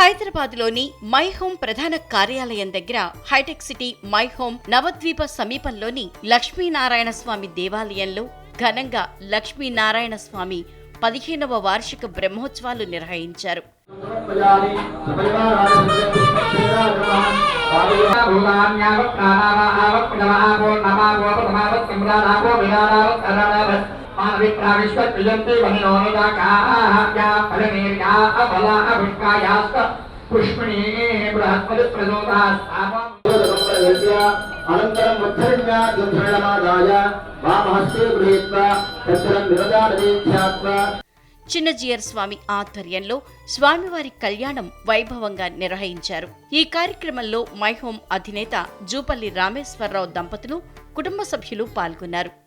హైదరాబాద్లోని my home ప్రధాన కార్యాలయం దగ్గర hitech city my home Navadweepa సమీపంలోని లక్ష్మీనారాయణ స్వామి దేవాలయంలో ఘనంగా లక్ష్మీనారాయణ స్వామి పదిహేనవ వార్షిక బ్రహ్మోత్సవాలు నిర్వహించారు. బృహస్పతి అనంతరం వామహస్తే గృహీత్వా చిన్నజీయర్ స్వామి ఆధ్వర్యంలో స్వామివారి కళ్యాణం వైభవంగా నిర్వహించారు. ఈ కార్యక్రమంలో మై హోమ్ అధినేత జూపల్లి రామేశ్వరరావు దంపతులు కుటుంబ సభ్యులు పాల్గొన్నారు.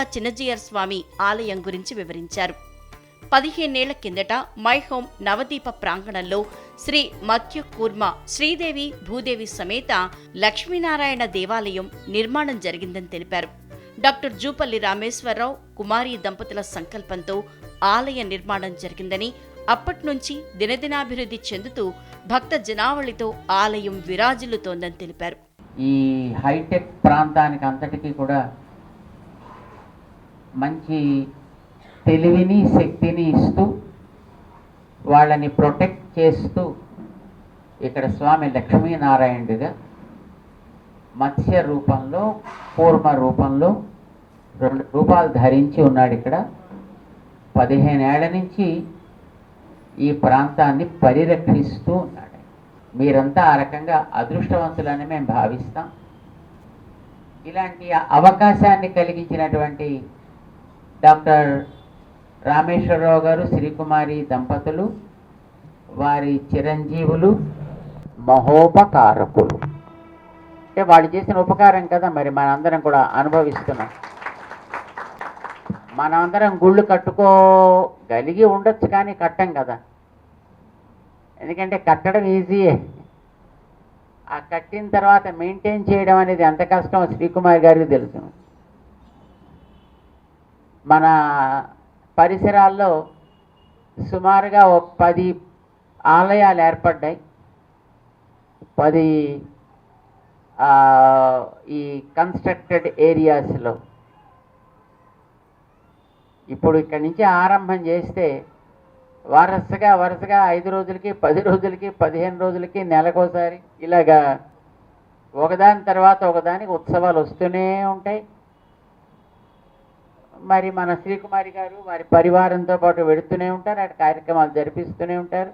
సందర్భంగా చిన్నజీయర్ స్వామి ఆలయం గురించి వివరించారు. పదిహేనేళ్ళ కిందట మై హోమ్ నవదీప ప్రాంగణంలో శ్రీ మత్య కూర్మ శ్రీదేవి భూదేవి సమేత లక్ష్మీనారాయణ దేవాలయం నిర్మాణం జరిగిందని తెలిపారు. డాక్టర్ జూపల్లి రామేశ్వరరావు కుమారి దంపతుల సంకల్పంతో ఆలయ నిర్మాణం జరిగిందని అప్పటి నుంచి దినదినాభివృద్ధి చెందుతూ భక్త జనావళితో ఆలయం విరాజిల్లుతోందని తెలిపారు. ఈ హైటెక్ ప్రాంతానికి అంతటికీ కూడా మంచి తెలివిని శక్తిని ఇస్తూ వాళ్ళని ప్రొటెక్ట్ చేస్తూ ఇక్కడ స్వామి లక్ష్మీనారాయణుడిగా మత్స్య రూపంలో కూర్మ రూపంలో రెండు రూపాలు ధరించి ఉన్నాడు ఇక్కడ. పదిహేనేళ్ళ నుంచి ఈ ప్రాంతాన్ని పరిరక్షిస్తూ ఉన్నాడు. మీరంతా ఆ రకంగా అదృష్టవంతులని మేము భావిస్తాం. ఇలాంటి అవకాశాన్ని కలిగించినటువంటి డాక్టర్ రామేశ్వరరావు గారు శ్రీకుమారి దంపతులు వారి చిరంజీవులు మహోపకారకులు. అంటే వాళ్ళు చేసిన ఉపకారం కదా మరి మనందరం కూడా అనుభవిస్తున్నాం. మనమందరం గుళ్ళు కట్టుకోగలిగి ఉండొచ్చు కానీ కట్టం కదా. ఎందుకంటే కట్టడం ఈజీయే. ఆ కట్టిన తర్వాత మెయింటైన్ చేయడం అనేది ఎంత కష్టమో శ్రీకుమార్ గారికి తెలుసు. మన పరిసరాల్లో సుమారుగా ఒక పది ఆలయాలు ఏర్పడ్డాయి. పది ఈ కన్స్ట్రక్టెడ్ ఏరియాస్లో ఇప్పుడు ఇక్కడి నుంచి ఆరంభం చేస్తే వరుసగా వరుసగా ఐదు రోజులకి పది రోజులకి పదిహేను రోజులకి నెలకోసారి ఇలాగా ఒకదాని తర్వాత ఒకదానికి ఉత్సవాలు వస్తూనే ఉంటాయి. మరి మన శ్రీకుమారి గారు వారి పరివారంతో పాటు వెడుతూనే ఉంటారు అటు కార్యక్రమాలు జరిపిస్తూనే ఉంటారు.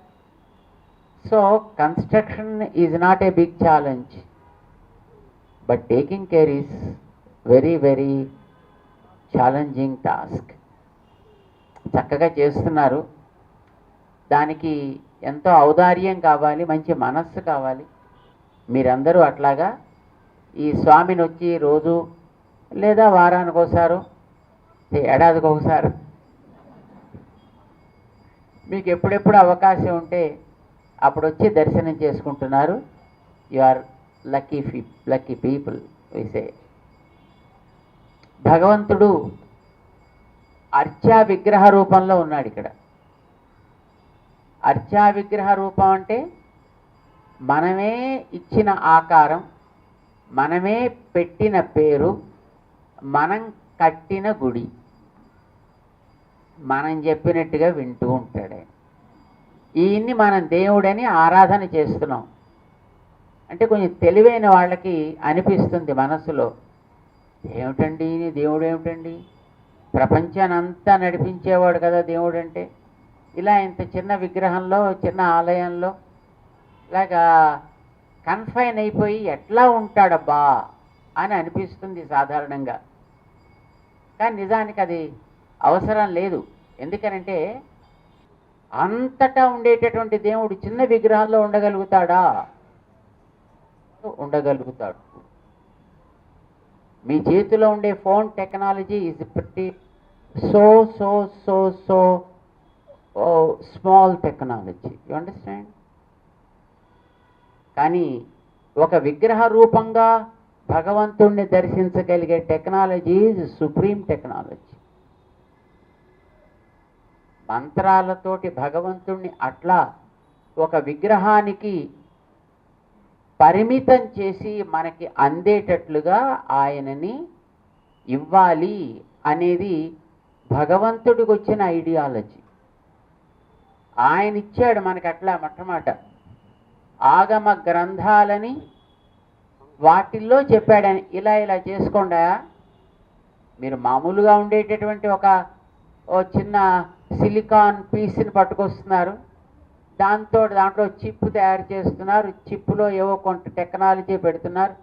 So construction is not a big challenge but taking care is very very challenging task చక్కగా చేస్తున్నారు. దానికి ఎంతో ఔదార్యం కావాలి మంచి మనస్సు కావాలి. మీరందరూ అట్లాగా ఈ స్వామిని వచ్చి రోజు లేదా వారానికి ఏడాదికి ఒకసారి. మీకు ఎప్పుడెప్పుడు అవకాశం ఉంటే అప్పుడు వచ్చి దర్శనం చేసుకుంటున్నారు. You are lucky fee lucky people విసే భగవంతుడు అర్చా విగ్రహ రూపంలో ఉన్నాడు ఇక్కడ. అర్చా విగ్రహ రూపం అంటే మనమే ఇచ్చిన ఆకారం మనమే పెట్టిన పేరు మనం కట్టిన గుడి. మనం చెప్పినట్టుగా వింటూ ఉంటాడు. ఆయన. ఈయన్ని మనం దేవుడని ఆరాధన చేస్తున్నాం. అంటే కొంచెం తెలివైన వాళ్ళకి అనిపిస్తుంది మనసులో. ఏమిటండి ఈయన దేవుడు ఏమిటండి ప్రపంచాన్ని అంతా నడిపించేవాడు కదా దేవుడు అంటే ఇలా ఇంత చిన్న విగ్రహంలో చిన్న ఆలయంలో ఇలాగా కన్ఫైన్ అయిపోయి ఎట్లా ఉంటాడబ్బా అని అనిపిస్తుంది సాధారణంగా. కానీ నిజానికి అది అవసరం లేదు. ఎందుకనంటే అంతటా ఉండేటటువంటి దేవుడు చిన్న విగ్రహాల్లో ఉండగలుగుతాడా? ఉండగలుగుతాడు. మీ చేతిలో ఉండే ఫోన్ టెక్నాలజీ ఈజ్ ప్రతి so so so so small technology. You understand కానీ ఒక విగ్రహ రూపంగా భగవంతుణ్ణి దర్శించగలిగే టెక్నాలజీ ఈజ్ సుప్రీం టెక్నాలజీ మంత్రాలతోటి భగవంతుణ్ణి అట్లా ఒక విగ్రహానికి పరిమితం చేసి మనకి అందేటట్లుగా ఆయనని ఇవ్వాలి అనేది భగవంతుడికి వచ్చిన ఐడియాలజీ ఆయన ఇచ్చాడు మనకి అట్లా మొట్టమొదట. ఆగమ గ్రంథాలని వాటిల్లో చెప్పాడని ఇలా ఇలా చేసుకోండా? మీరు మామూలుగా ఉండేటటువంటి ఒక ఓ చిన్న సిలికాన్ పీస్ని పట్టుకొస్తున్నారు. దాంతో దాంట్లో చిప్ తయారు చేస్తున్నారు. చిప్లో ఏవో కొంత టెక్నాలజీ పెడుతున్నారు.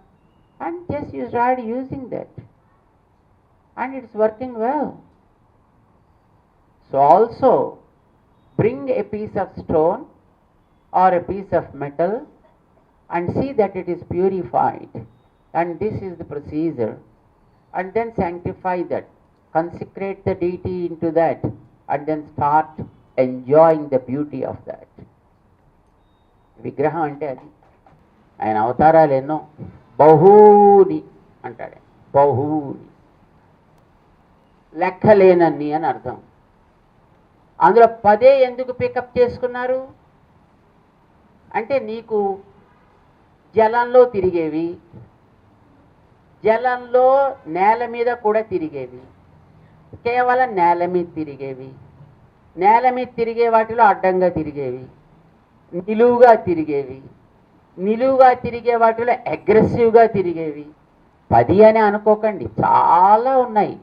And just you start using that and it's working well so also bring a piece of stone or a piece of metal and see that it is purified. And this is the procedure. And then sanctify that, consecrate the deity into that, and then start enjoying the beauty of that. విగ్రహం అంటే అది ఆయన అవతారాలు ఎన్నో బహూని అంటాడు బహూని లెక్కలేనన్ని అని అర్థం అందులో పదే ఎందుకు పికప్ చేసుకున్నారు అంటే నీకు జలంలో తిరిగేవి. జలంలో నేల మీద కూడా తిరిగేవి. కేవలం నేల మీద తిరిగేవి. నేల మీద తిరిగే వాటిలో అడ్డంగా తిరిగేవి. నిలువుగా తిరిగేవి. నిలువుగా తిరిగే వాటిలో అగ్రెసివ్గా తిరిగేవి. పది అని అనుకోకండి చాలా ఉన్నాయి.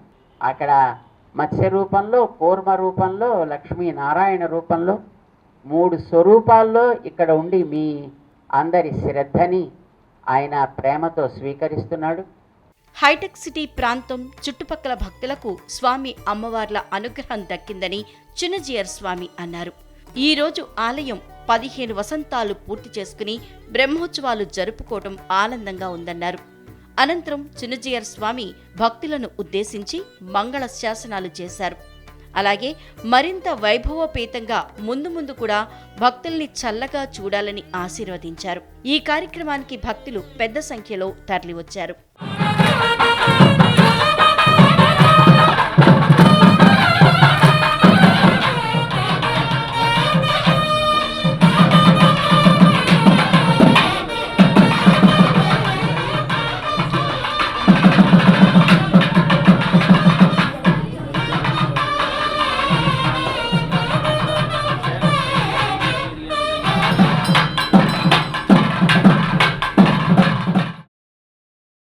అక్కడ మత్స్య రూపంలో కూర్మ రూపంలో లక్ష్మీ నారాయణ రూపంలో మూడు స్వరూపాల్లో ఇక్కడ ఉండి మీ అందరి శ్రద్ధని ఆయన ప్రేమతో స్వీకరిస్తున్నాడు. హైటెక్ సిటీ ప్రాంతం చుట్టుపక్కల భక్తులకు స్వామి అమ్మవార్ల అనుగ్రహం దక్కిందని చిన్నజీయర్ స్వామి అన్నారు. ఈ రోజు ఆలయం పదిహేను వసంతాలు పూర్తి చేసుకుని బ్రహ్మోత్సవాలు జరుపుకోవడం ఆనందంగా ఉందన్నారు. అనంతరం చిన్నజీయర్ స్వామి భక్తులను ఉద్దేశించి మంగళ శాసనాలు చేశారు. అలాగే మరింత వైభవపేతంగా ముందు ముందు కూడా భక్తుల్ని చల్లగా చూడాలని ఆశీర్వదించారు. ఈ కార్యక్రమానికి భక్తులు పెద్ద సంఖ్యలో తరలివచ్చారు.